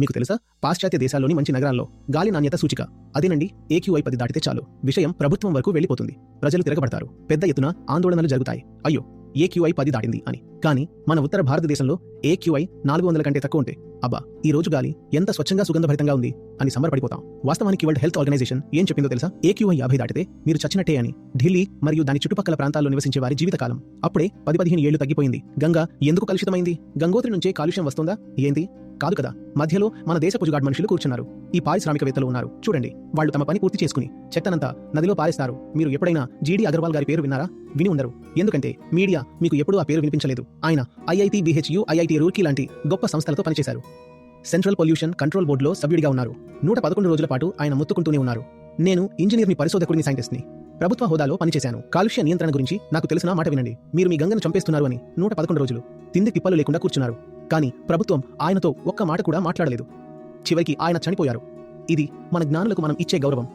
మీకు తెలుసా? పాశ్చాత్య దేశాల్లోని మంచి నగరాల్లో గాలి నాణ్యత సూచిక. అదేనండి ఏక్యూఐ పది దాటితే చాలు. విషయం ప్రభుత్వం వరకు వెళ్ళిపోతుంది. ప్రజలు తిరగబడతారు. పెద్ద ఎత్తున ఆందోళనలు జరుగుతాయి. అయ్యో ఏక్యూఐ పది దాటింది అని. కానీ మన ఉత్తర భారతదేశంలో ఏక్యూఐ నాలుగు వందల కంటే తక్కువ ఉంటే అబ్బా ఈ రోజు గాలి ఎంత స్వచ్ఛంగా సుగంధభరితంగా ఉంది అని సంబరపడిపోతాం. వాస్తవానికి వరల్డ్ హెల్త్ ఆర్గనైజేషన్ ఏం చెప్పిందో తెలుసా? ఏక్యూఐ యాభై దాటితే మీరు చచ్చినట్టే అని. ఢిల్లీ మరియు దాని చుట్టుపక్కల ప్రాంతాల్లో నివసించే వారి జీవితకాలం అప్పుడే పది పదిహేను ఏళ్ళు తగ్గిపోయింది. గంగా ఎందుకు కలుషితమైంది? గంగోత్రి నుంచే కాలుష్యం వస్తుందా? ఏంది? కాదు కదా మధ్యలో మన దేశ పుజుగాడ్ మనుషులు కూర్చున్నారు. ఈ పారిశ్రామికవేత్తలు ఉన్నారు. చూడండి వాళ్ళు తమ పని పూర్తి చేసుకుని చెత్తనంతా నదిలో పారేస్తారు. మీరు ఎప్పుడైనా జీడీ అగర్వాల్ గారి పేరు విన్నారా? విని ఉండరు. ఎందుకంటే మీడియా మీకు ఎప్పుడూ ఆ పేరు వినిపించలేదు. ఆయన ఐఐటి బిహెచ్యు ఐఐటి రూర్కీ లాంటి గొప్ప సంస్థలతో పనిచేశారు. సెంట్రల్ పొల్యూషన్ కంట్రోల్ బోర్డులో సభ్యుడిగా ఉన్నారు. నూట పదకొండు రోజుల పాటు ఆయన ముత్తుకుంటూనే ఉన్నారు. నేను ఇంజనీర్ని పరిశోధకుడిని సైంటిస్ట్ని. ప్రభుత్వ హోదాలో పనిచేశాను. కాలుష్య నియంత్రణ గురించి నాకు తెలిసిన మాట వినండి. మీరు మీ గంగను చంపేస్తున్నారు అని నూట పదకొండు రోజులు. తిండి తిప్పలు లేకుండా కూర్చున్నారు. కానీ ప్రభుత్వం ఆయనతో ఒక్క మాట కూడా మాట్లాడలేదు. చివరికి ఆయన చనిపోయారు. ఇది మన జ్ఞానులకు మనం ఇచ్చే గౌరవం.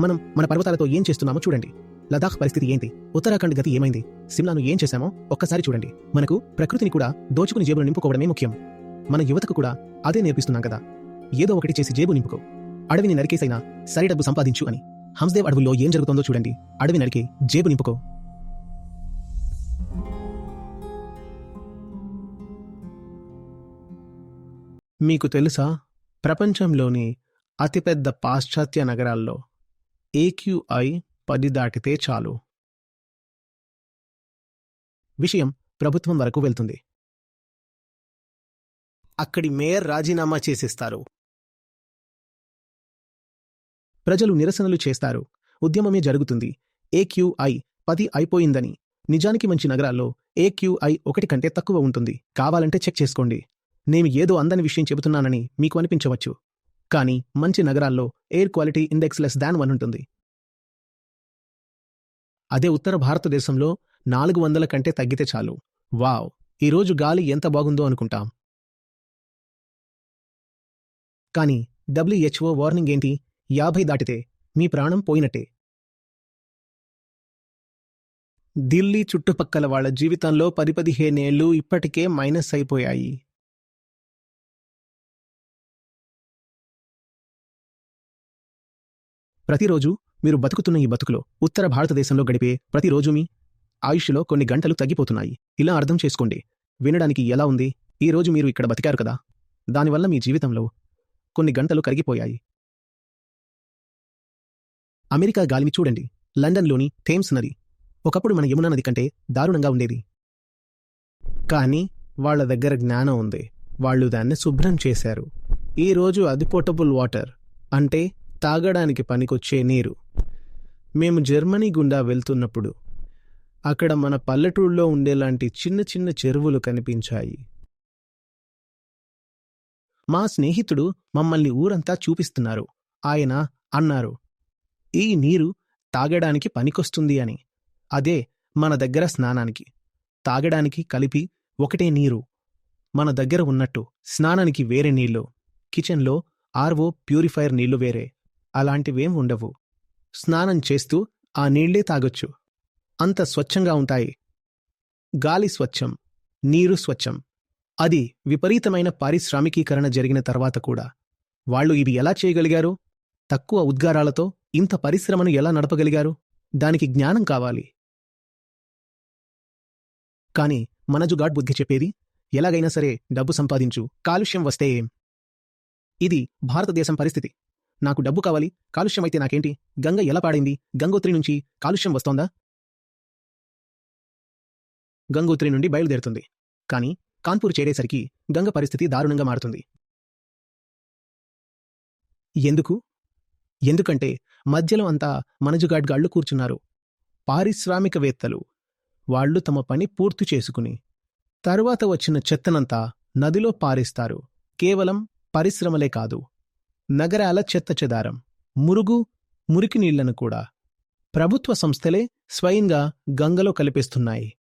మనం మన పర్వతాలతో ఏం చేస్తున్నామో చూడండి. లదాఖ్ పరిస్థితి ఏంటి? ఉత్తరాఖండ్ గతి ఏమైంది? సిమ్లాను ఏం చేశామో ఒక్కసారి చూడండి. మనకు ప్రకృతిని కూడా దోచుకుని జేబులు నింపుకోవడమే ముఖ్యం. మన యువతకు కూడా అదే నేర్పిస్తున్నాం కదా. ఏదో ఒకటి చేసి జేబు నింపుకో. అడవిని నరికేసైనా సరి డబ్బు సంపాదించు అని. హంస్దేవ్ అడవుల్లో ఏం జరుగుతుందో చూడండి. అడవి నరికి జేబు నింపుకో. మీకు తెలుసా? ప్రపంచంలోని అతిపెద్ద పాశ్చాత్య నగరాల్లో ఏక్యూఐ పది దాటితే చాలు. విషయం ప్రభుత్వం వరకు వెళ్తుంది. అక్కడి మేయర్ రాజీనామా చేసేస్తారు. ప్రజలు నిరసనలు చేస్తారు. ఉద్యమమే జరుగుతుంది. ఏక్యూఐ పది అయిపోయిందని. నిజానికి మంచి నగరాల్లో ఏక్యూఐ ఒకటి కంటే తక్కువ ఉంటుంది. కావాలంటే చెక్ చేసుకోండి. నేను ఏదో అందని విషయం చెబుతున్నానని మీకు అనిపించవచ్చు. కానీ మంచి నగరాల్లో air quality index less than one ఉంటుంది. అదే ఉత్తర భారతదేశంలో నాలుగు వందల కంటే తగ్గితే చాలు. వావ్! ఈరోజు గాలి ఎంత బాగుందో అనుకుంటాం. కానీ డబ్ల్యూహెచ్ఓ వార్నింగ్ ఏంటి? యాభై దాటితే మీ ప్రాణం పోయినట్టే. ఢిల్లీ చుట్టుపక్కల వాళ్ళ జీవితంలో పది పదిహేనేళ్ళు ఇప్పటికే మైనస్ అయిపోయాయి. ప్రతిరోజు మీరు బతుకుతున్న ఈ బతుకులో ఉత్తర భారతదేశంలో గడిపే ప్రతిరోజు మీ ఆయుష్లో కొన్ని గంటలు తగ్గిపోతున్నాయి. ఇలా అర్థం చేసుకోండి. వినడానికి ఎలా ఉంది? ఈ రోజు మీరు ఇక్కడ బతికారు కదా? దానివల్ల మీ జీవితంలో కొన్ని గంటలు కరిగిపోయాయి. అమెరికా గాలిని చూడండి. లండన్లోని థేమ్స్ నది. ఒకప్పుడు మన యమునా నది కంటే దారుణంగా ఉండేది. కానీ వాళ్ళ దగ్గర జ్ఞానం ఉంది. వాళ్ళు దాన్ని శుభ్రం చేశారు. ఈ రోజు అది పోర్టబుల్ వాటర్. అంటే తాగడానికి పనికొచ్చే నీరు. మేము జర్మనీ గుండా వెళ్తున్నప్పుడు అక్కడ మన పల్లెటూళ్ళలో ఉండేలాంటి చిన్న చిన్న చెరువులు కనిపించాయి. మా స్నేహితుడు మమ్మల్ని ఊరంతా చూపిస్తున్నారు. ఆయన అన్నారు ఈ నీరు తాగడానికి పనికొస్తుంది అని. అదే మన దగ్గర స్నానానికి. తాగడానికి కలిపి ఒకటే నీరు. మన దగ్గర ఉన్నట్టు స్నానానికి వేరే నీళ్ళు. కిచెన్లో ఆర్వో ప్యూరిఫైర్ నీళ్ళు వేరే. అలాంటివేం ఉండవు. స్నానం చేస్తూ ఆ నీళ్ళే తాగొచ్చు. అంత స్వచ్ఛంగా ఉంటాయి. గాలి స్వచ్ఛం నీరు స్వచ్ఛం. అది విపరీతమైన పారిశ్రామికీకరణ జరిగిన తర్వాత కూడా. వాళ్ళు ఇది ఎలా చేయగలిగారు? తక్కువ ఉద్గారాలతో ఇంత పరిశ్రమను ఎలా నడపగలిగారు? దానికి జ్ఞానం కావాలి. కాని మనజుగాడ్ బుద్ధి చెప్పేది ఎలాగైనా సరే డబ్బు సంపాదించు కాలుష్యం వస్తే ఏం? ఇది భారతదేశం పరిస్థితి. నాకు డబ్బు కావాలి కాలుష్యం అయితే నాకేంటి? గంగ ఎలా పాడైంది? గంగోత్రి నుంచి కాలుష్యం వస్తోందా? గంగోత్రి నుండి బయలుదేరుతుంది. కానీ కాన్పూర్ చేరేసరికి గంగ పరిస్థితి దారుణంగా మారుతుంది. ఎందుకు? ఎందుకంటే మధ్యలో అంతా మనజుగాడ్గాళ్ళు కూర్చున్నారు. పారిశ్రామికవేత్తలు. వాళ్ళు తమ పని పూర్తి చేసుకుని తరువాత వచ్చిన చెత్తనంతా నదిలో పారేస్తారు. కేవలం పరిశ్రమలే కాదు. నగరాల చెత్త చెదారం మురుగు మురికి నీళ్ళను కూడా ప్రభుత్వ సంస్థలే స్వయంగా గంగలో కలిపేస్తున్నాయి.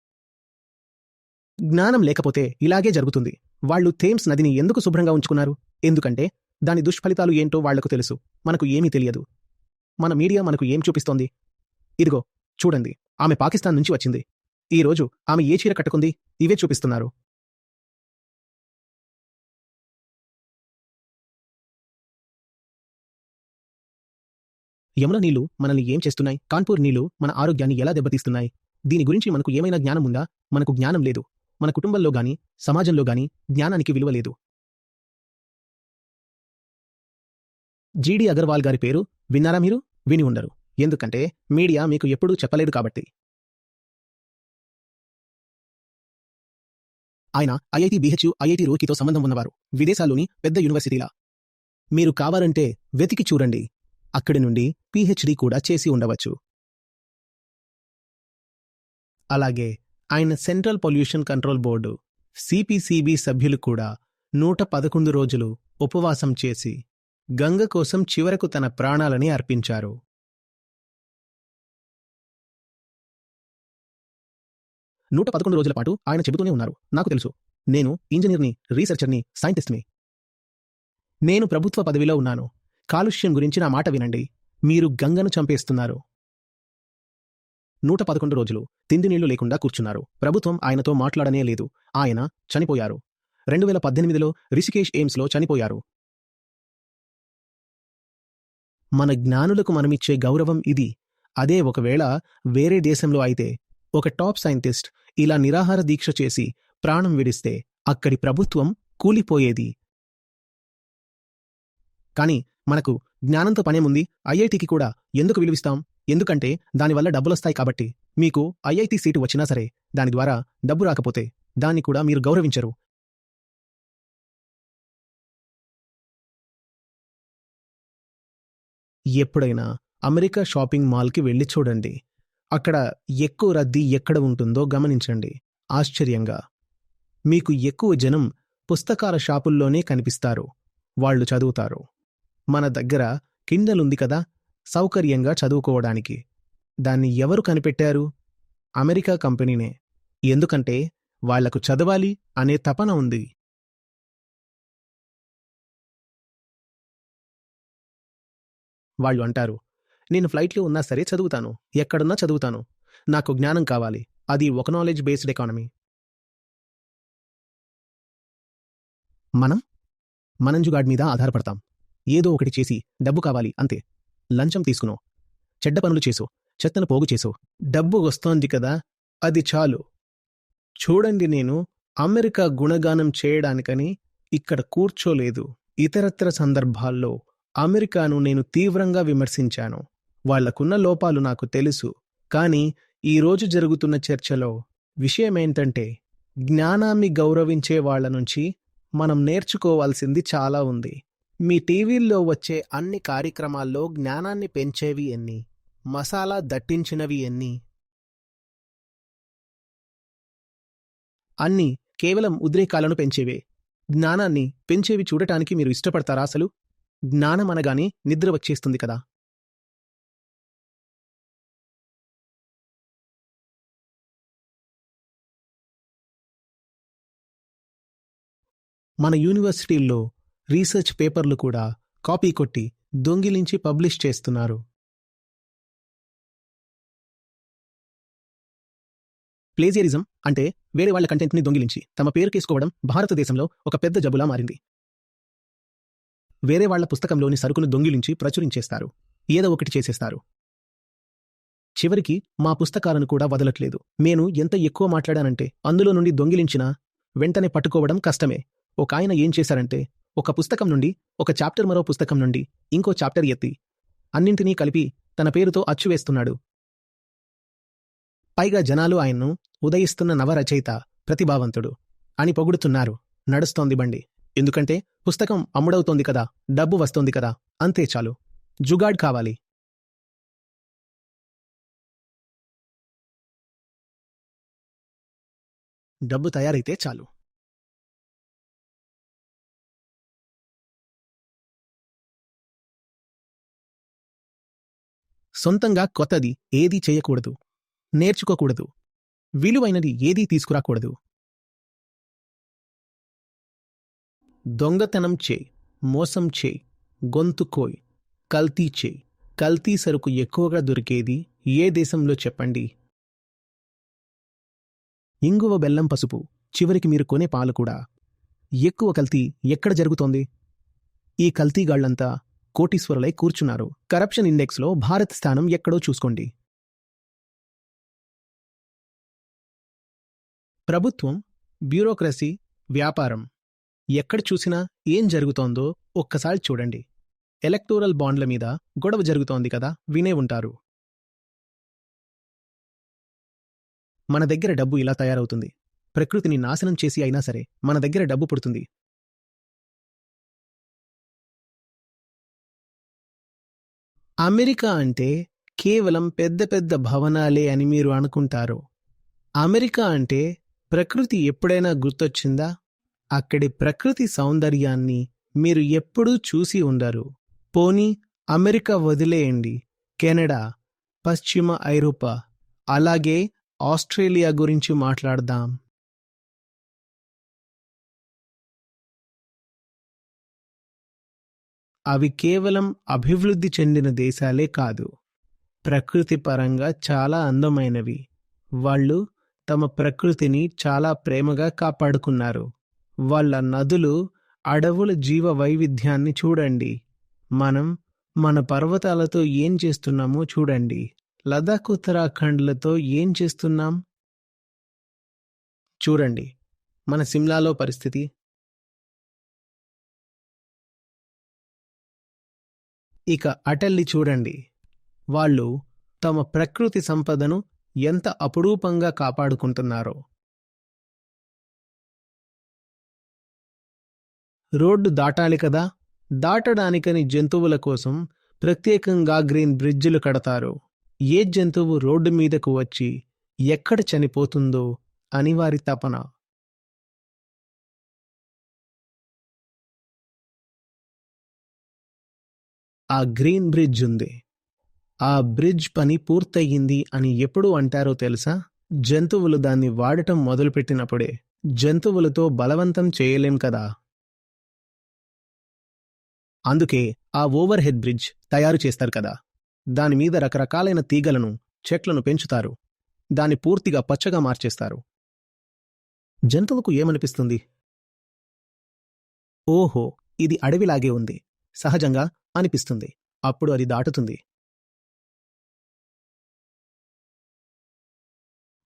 జ్ఞానం లేకపోతే ఇలాగే జరుగుతుంది. వాళ్ళు థేమ్స్ నదిని ఎందుకు శుభ్రంగా ఉంచుకున్నారు? ఎందుకంటే దాని దుష్ఫలితాలు ఏంటో వాళ్ళకు తెలుసు. మనకు ఏమీ తెలియదు. మన మీడియా మనకు ఏం చూపిస్తోంది? ఇదిగో చూడండి. ఆమె పాకిస్తాన్ నుంచి వచ్చింది. ఈరోజు ఆమె ఏ చీర కట్టుకుంది? ఇవే చూపిస్తున్నారు. యమున నీళ్ళు మనల్ని ఏం చేస్తున్నాయి? కాన్పూర్ నీళ్ళు మన ఆరోగ్యాన్ని ఎలా దెబ్బతీస్తున్నాయి? దీని గురించి మనకు ఏమైనా జ్ఞానం ఉందా? మనకు జ్ఞానం లేదు. మన కుటుంబంలో గాని సమాజంలో గాని జ్ఞానానికి విలువ లేదు. జీడి అగర్వాల్ గారి పేరు విన్నారా మీరు? విని ఉండరు. ఎందుకంటే మీడియా మీకు ఎప్పుడూ చెప్పలేదు కాబట్టి. ఆయన ఐఐటి బిహెచ్యు ఐఐటి రూర్కీతో సంబంధం ఉన్నవారు. విదేశాల్లోని పెద్ద యూనివర్సిటీలా. మీరు కావాలంటే వెతికి చూడండి. అక్కడి నుండి పిహెచ్డి కూడా చేసి ఉండవచ్చు. అలాగే ఆయన central pollution control board CPCB సభ్యులు కూడా నూట పదకొండు రోజులు ఉపవాసం చేసి గంగ కోసం చివరకు తన ప్రాణాలని అర్పించారు. నూట పదకొండు రోజుల పాటు ఆయన చెబుతూనే ఉన్నారు. నాకు తెలుసు. నేను ఇంజనీర్ని రీసెర్చర్ని సైంటిస్ట్ని. నేను ప్రభుత్వ పదవిలో ఉన్నాను. కాలుష్యం గురించి నా మాట వినండి. మీరు గంగను చంపేస్తున్నారు. నూట పదకొండు రోజులు తిండి నీళ్ళు లేకుండా కూర్చున్నారు. ప్రభుత్వం ఆయనతో మాట్లాడనే లేదు. ఆయన చనిపోయారు. రెండు వేల పద్దెనిమిదిలో రిషికేష్ ఎయిమ్స్లో చనిపోయారు. మన జ్ఞానులకు మనమిచ్చే గౌరవం ఇది. అదే ఒకవేళ వేరే దేశంలో అయితే ఒక టాప్ సైంటిస్ట్ ఇలా నిరాహార దీక్ష చేసి ప్రాణం విడిస్తే అక్కడి ప్రభుత్వం కూలిపోయేది. కానీ మనకు జ్ఞానంతో పనేముంది? ఐఐటికి కూడా ఎందుకు విలువిస్తాం? ఎందుకంటే దానివల్ల డబ్బులొస్తాయి కాబట్టి. మీకు ఐఐటి సీటు వచ్చినా సరే దాని ద్వారా డబ్బు రాకపోతే దాన్ని కూడా మీరు గౌరవించరు. ఎప్పుడైనా అమెరికా షాపింగ్ మాల్కి వెళ్ళి చూడండి. అక్కడ ఎక్కువ రద్దీ ఎక్కడ ఉంటుందో గమనించండి. ఆశ్చర్యంగా. మీకు ఎక్కువ జనం పుస్తకాల షాపుల్లోనే కనిపిస్తారు. వాళ్ళు చదువుతారు. మన దగ్గర కిండలుంది కదా సౌకర్యంగా చదువుకోవడానికి. దాన్ని ఎవరు కనిపెట్టారు? అమెరికా కంపెనీనే. ఎందుకంటే వాళ్ళకు చదవాలి అనే తపన ఉంది. వాళ్ళు అంటారు నేను ఫ్లైట్లో ఉన్నా సరే చదువుతాను ఎక్కడున్నా చదువుతాను. నాకు జ్ఞానం కావాలి. అది ఒక నాలెడ్జ్ బేస్డ్ ఎకానమీ మనం? మనంజుగాడ్ మీద ఆధారపడతాం. ఏదో ఒకటి చేసి డబ్బు కావాలి అంతే. లంచం తీసుకునో. చెడ్డ పనులు చేసో. చెత్తను పోగు చేసో. డబ్బు వస్తోంది కదా అది చాలు. చూడండి నేను అమెరికా గుణగానం చేయడానికని ఇక్కడ కూర్చోలేదు. ఇతరత్ర సందర్భాల్లో అమెరికాను నేను తీవ్రంగా విమర్శించాను. వాళ్ళకున్న లోపాలు నాకు తెలుసు. కానీ ఈరోజు జరుగుతున్న చర్చలో విషయమేంటంటే జ్ఞానాన్ని గౌరవించే వాళ్ళ నుంచి మనం నేర్చుకోవాల్సింది చాలా ఉంది. మీ టీవీల్లో వచ్చే అన్ని కార్యక్రమాల్లో జ్ఞానాన్ని పెంచేవి ఎన్ని? మసాలా దట్టించినవి ఎన్ని? అన్ని కేవలం ఉద్రేకాలను పెంచేవే. జ్ఞానాన్ని పెంచేవి చూడటానికి మీరు ఇష్టపడతారా అసలు? జ్ఞానం అనగానే నిద్ర వచ్చేస్తుంది కదా. మన యూనివర్సిటీల్లో రీసెర్చ్ పేపర్లు కూడా కాపీ కొట్టి దొంగిలించి పబ్లిష్ చేస్తున్నారు. ప్లేజియరిజం అంటే వేరే వాళ్ళ కంటెంట్ని దొంగిలించి తమ పేరు కేసుకోవడం భారతదేశంలో ఒక పెద్ద జబులా మారింది. వేరే వాళ్ళ పుస్తకంలోని సరుకును దొంగిలించి ప్రచురించేస్తారు. ఏదో ఒకటి చేసేస్తారు. చివరికి మా పుస్తకాలను కూడా వదలట్లేదు. నేను ఎంత ఎక్కువ మాట్లాడానంటే అందులో నుండి దొంగిలించినా వెంటనే పట్టుకోవడం కష్టమే. ఒక ఆయన ఏం చేశారంటే ఒక పుస్తకం నుండి ఒక చాప్టర్ మరో పుస్తకం నుండి ఇంకో చాప్టర్ ఎత్తి అన్నింటినీ కలిపి తన పేరుతో అచ్చువేస్తున్నాడు పైగా జనాలు ఆయన్ను ఉదయిస్తున్న నవరచయిత ప్రతిభావంతుడు అని పొగుడుతున్నారు. నడుస్తోంది బండి. ఎందుకంటే పుస్తకం అమ్ముడవుతోంది కదా డబ్బు వస్తోంది కదా అంతే చాలు. జుగాడ్ కావాలి. డబ్బు తయారైతే చాలు. సొంతంగా కొత్తది ఏదీ చేయకూడదు నేర్చుకోకూడదు విలువైనది ఏదీ తీసుకురాకూడదు. దొంగతనం చేయి మోసం చేయి గొంతు కోయ్ కల్తీ చేయి కల్తీ సరుకు ఎక్కువగా దొరికేది ఏ దేశంలో చెప్పండి? ఇంగువ బెల్లం పసుపు చివరికి మీరు కొనే పాలు కూడా. ఎక్కువ కల్తీ ఎక్కడ జరుగుతోంది? ఈ కల్తీగాళ్ళంతా కోటీశ్వరులై కూర్చున్నారు. కరప్షన్ ఇండెక్స్లో భారత్ స్థానం ఎక్కడో చూసుకోండి. ప్రభుత్వం బ్యూరోక్రసీ వ్యాపారం. ఎక్కడ చూసినా ఏం జరుగుతోందో ఒక్కసారి చూడండి. ఎలక్టోరల్ బాండ్ల మీద గొడవ జరుగుతోంది కదా వినే ఉంటారు. మన దగ్గర డబ్బు ఇలా తయారవుతుంది. ప్రకృతిని నాశనం చేసి అయినా సరే మన దగ్గర డబ్బు పుడుతుంది. అమెరికా అంటే కేవలం పెద్ద పెద్ద భవనాలే అని మీరు అనుకుంటారు. అమెరికా అంటే ప్రకృతి ఎప్పుడైనా గుర్తొచ్చిందా? అక్కడి ప్రకృతి సౌందర్యాన్ని మీరు ఎప్పుడూ చూసి ఉండరు. పోనీ అమెరికా వదిలేయండి. కెనడా పశ్చిమ ఐరోపా అలాగే ఆస్ట్రేలియా గురించి మాట్లాడదాం. అవి కేవలం అభివృద్ధి చెందిన దేశాలే కాదు. ప్రకృతి పరంగా చాలా అందమైనవి. వాళ్ళు తమ ప్రకృతిని చాలా ప్రేమగా కాపాడుకున్నారు. వాళ్ళ నదులు అడవుల జీవ వైవిధ్యాన్ని చూడండి. మనం మన పర్వతాలతో ఏం చేస్తున్నామో చూడండి. లదాఖ్ ఉత్తరాఖండ్లతో ఏం చేస్తున్నాం? చూడండి. మన సిమ్లాలో పరిస్థితి ఇక అటల్లి చూడండి. వాళ్ళు తమ ప్రకృతి సంపదను ఎంత అపురూపంగా కాపాడుకుంటున్నారో. రోడ్డు దాటాలి కదా దాటడానికని జంతువుల కోసం ప్రత్యేకంగా గ్రీన్ బ్రిడ్జిలు కడతారు. ఏ జంతువు రోడ్డు మీదకు వచ్చి ఎక్కడ చనిపోతుందో అని వారి తపన. ఆ గ్రీన్ బ్రిడ్జ్ ఉంది. ఆ బ్రిడ్జ్ పని పూర్తయింది అని ఎప్పుడు అంటారో తెలుసా? జంతువులు దాన్ని వాడటం మొదలుపెట్టినప్పుడే జంతువులతో బలవంతం చేయలేం కదా? అందుకే ఆ ఓవర్ హెడ్ బ్రిడ్జ్ తయారు చేస్తారు కదా? దాని మీద రకరకాలైన తీగలను చెట్లను పెంచుతారు. దాన్ని పూర్తిగా పచ్చగా మార్చేస్తారు. జంతువుకు ఏమనిపిస్తుంది? ఓహో ఇది అడవిలాగే ఉంది. సహజంగా అనిపిస్తుంది. అప్పుడు అది దాటుతుంది.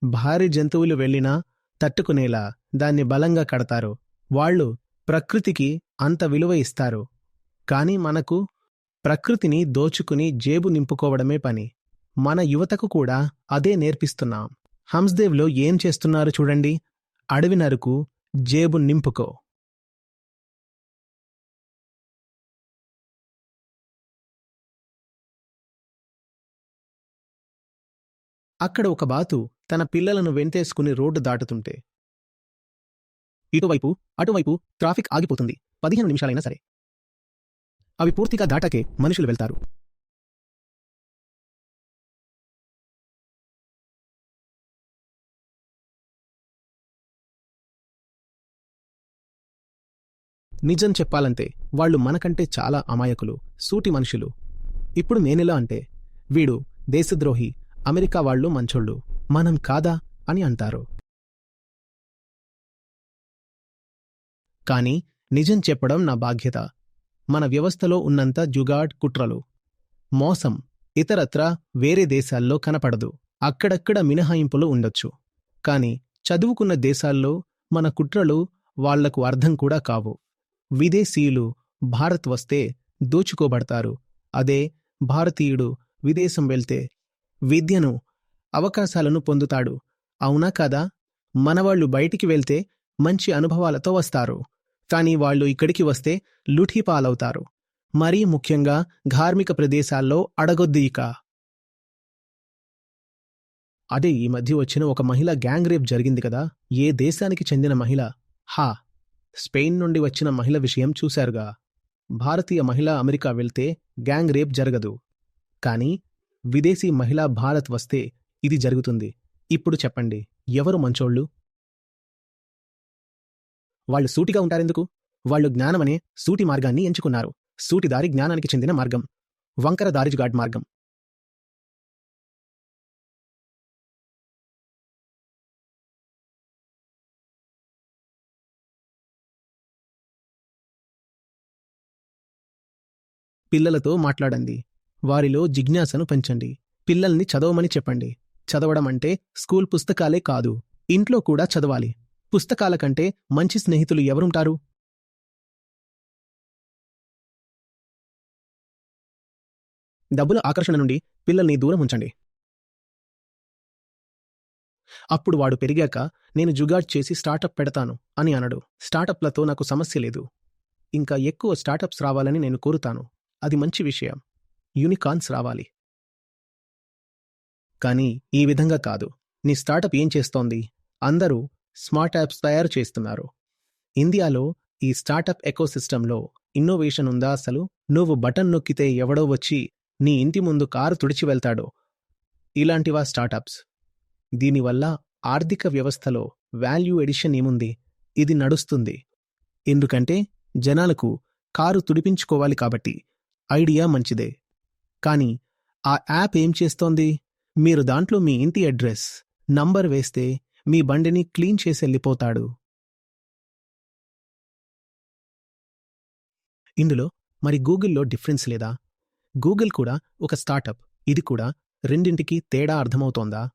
భారీ జంతువులు వెళ్ళినా తట్టుకునేలా దాన్ని బలంగా కడతారు. వాళ్ళు ప్రకృతికి అంత విలువ ఇస్తారు. కాని మనకు ప్రకృతిని దోచుకుని జేబు నింపుకోవడమే పని. మన యువతకు కూడా అదే నేర్పిస్తున్నాం. హంస్దేవ్లో ఏం చేస్తున్నారు చూడండి. అడవి నరుకు జేబు నింపుకో. అక్కడ ఒక బాతు తన పిల్లలను వెంటేసుకుని రోడ్డు దాటుతుంటే ఇటువైపు అటువైపు ట్రాఫిక్ ఆగిపోతుంది. పదిహేను నిమిషాలైనా సరే. అవి పూర్తిగా దాటాకే మనుషులు వెళ్తారు. నిజం చెప్పాలంటే వాళ్ళు మనకంటే చాలా అమాయకులు సూటి మనుషులు. ఇప్పుడు నేనెలా అంటే వీడు దేశద్రోహి అమెరికా వాళ్ళు మంచోళ్ళు. మనం కాదా అని అంటారు. కాని నిజం చెప్పడం నా బాధ్యత. మన వ్యవస్థలో ఉన్నంత జుగాడ్ కుట్రలు. మోసం ఇతరత్ర వేరే దేశాల్లో కనపడదు. అక్కడక్కడ మినహాయింపులు ఉండొచ్చు. కాని చదువుకున్న దేశాల్లో మన కుట్రలు వాళ్ళకు అర్థం కూడా కావు. విదేశీయులు భారత్ వస్తే దోచుకోబడతారు. అదే భారతీయుడు విదేశం వెళ్తే విద్యను అవకాశాలను పొందుతాడు. అవునా కాదా? మనవాళ్ళు బయటికి వెళ్తే మంచి అనుభవాలతో వస్తారు. కాని వాళ్ళు ఇక్కడికి వస్తే లుఠీపాలవుతారు మరీ ముఖ్యంగా ధార్మిక ప్రదేశాల్లో అడగొద్దీక అదే ఈ మధ్య వచ్చిన ఒక మహిళ గ్యాంగ్ రేప్ జరిగింది కదా? ఏ దేశానికి చెందిన మహిళ? హా! స్పెయిన్ నుండి వచ్చిన మహిళ విషయం చూశారుగా. భారతీయ మహిళ అమెరికా వెళ్తే గ్యాంగ్ రేప్ జరగదు. కానీ విదేశీ మహిళ భారత్ వస్తే ఇది జరుగుతుంది. ఇప్పుడు చెప్పండి ఎవరు మంచోళ్ళు? వాళ్ళు సూటిగా ఉంటారెందుకు? వాళ్ళు జ్ఞానమనే సూటి మార్గాన్ని ఎంచుకున్నారు. సూటి దారి జ్ఞానానికి చెందిన మార్గం. వంకర దారిజుగాడ్ మార్గం. పిల్లలతో మాట్లాడండి. వారిలో జిజ్ఞాసను పెంచండి. పిల్లల్ని చదవమని చెప్పండి. చదవడం అంటే స్కూల్ పుస్తకాలే కాదు ఇంట్లో కూడా చదవాలి. పుస్తకాల కంటే మంచి స్నేహితులు ఎవరుంటారు? డబ్బుల ఆకర్షణ నుండి పిల్లల్ని దూరం ఉంచండి. అప్పుడు వాడు పెరిగాక నేను జుగాడ్ చేసి స్టార్టప్ పెడతాను అని అనడు. స్టార్టప్లతో నాకు సమస్య లేదు. ఇంకా ఎక్కువ స్టార్టప్స్ రావాలని నేను కోరుతాను. అది మంచి విషయం. యూనికాన్స్ రావాలి. కానీ ఈ విధంగా కాదు. నీ స్టార్టప్ ఏం చేస్తోంది? అందరూ స్మార్ట్ యాప్స్ తయారు చేస్తున్నారు. ఇండియాలో ఈ స్టార్టప్ ఎకోసిస్టంలో ఇన్నోవేషన్ ఉందా అసలు? నువ్వు బటన్ నొక్కితే ఎవడో వచ్చి నీ ఇంటి ముందు కారు తుడిచి వెళ్తాడో. ఇలాంటివా స్టార్టప్స్? దీనివల్ల ఆర్థిక వ్యవస్థలో వాల్యూ ఎడిషన్ ఏముంది? ఇది నడుస్తుంది. ఎందుకంటే జనాలకు కారు తుడిపించుకోవాలి కాబట్టి. ఐడియా మంచిదే. కానీ ఆ యాప్ ఏం చేస్తోంది? మీరు దాంట్లో మీ ఇంటి అడ్రస్ నంబర్ వేస్తే మీ బండిని క్లీన్ చేసి వెళ్ళిపోతాడు. ఇందులో మరి గూగుల్లో డిఫరెన్స్ లేదా? గూగుల్ కూడా ఒక స్టార్టప్. ఇది కూడా రెండింటికి తేడా అర్థమవుతోందా?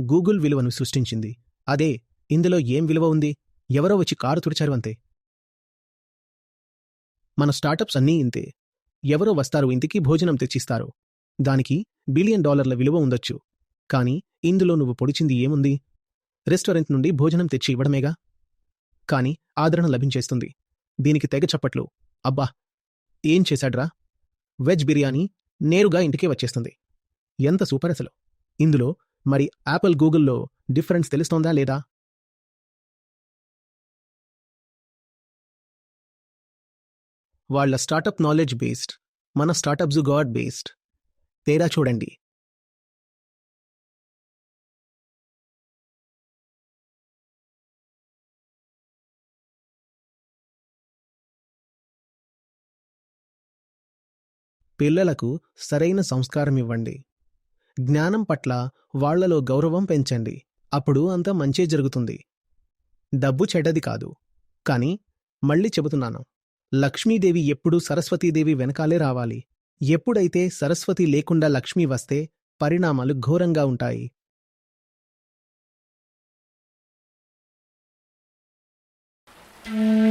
గూగుల్ విలువను సృష్టించింది. అదే ఇందులో ఏం విలువ ఉంది? ఎవరో వచ్చి కారు తుడిచారు అంతే. మన స్టార్టప్స్ అన్నీ ఇంతే. ఎవరో వస్తారు ఇంటికి భోజనం తెచ్చిస్తారు. దానికి బిలియన్ డాలర్ల విలువ ఉండొచ్చు. కానీ ఇందులో నువ్వు పొడిచింది ఏముంది? రెస్టారెంట్ నుండి భోజనం తెచ్చి ఇవ్వడమేగా? కాని ఆదరణ లభించేస్తుంది. దీనికి తెగ చప్పట్లు. అబ్బా! ఏం చేశాడ్రా? వెజ్ బిర్యానీ నేరుగా ఇంటికే వచ్చేస్తుంది. ఎంత సూపర్ అసలు ఇందులో మరి యాపిల్ గూగుల్లో డిఫరెన్స్ తెలుస్తోందా లేదా? వాళ్ళ స్టార్టప్ నాలెడ్జ్ బేస్డ్ మన స్టార్టప్స్ గాడ్ బేస్డ్ తేడా చూడండి. పిల్లలకు సరైన సంస్కారం ఇవ్వండి. జ్ఞానం పట్ల వాళ్ళలో గౌరవం పెంచండి. అప్పుడు అంతా మంచే జరుగుతుంది. డబ్బు చెడ్డది కాదు. కానీ మళ్ళీ చెబుతున్నాను. లక్ష్మీదేవి ఎప్పుడూ సరస్వతీదేవి వెనకాలే రావాలి ఎప్పుడైతే సరస్వతి లేకుండా లక్ష్మి వస్తే పరిణామాలు ఘోరంగా ఉంటాయి Mm.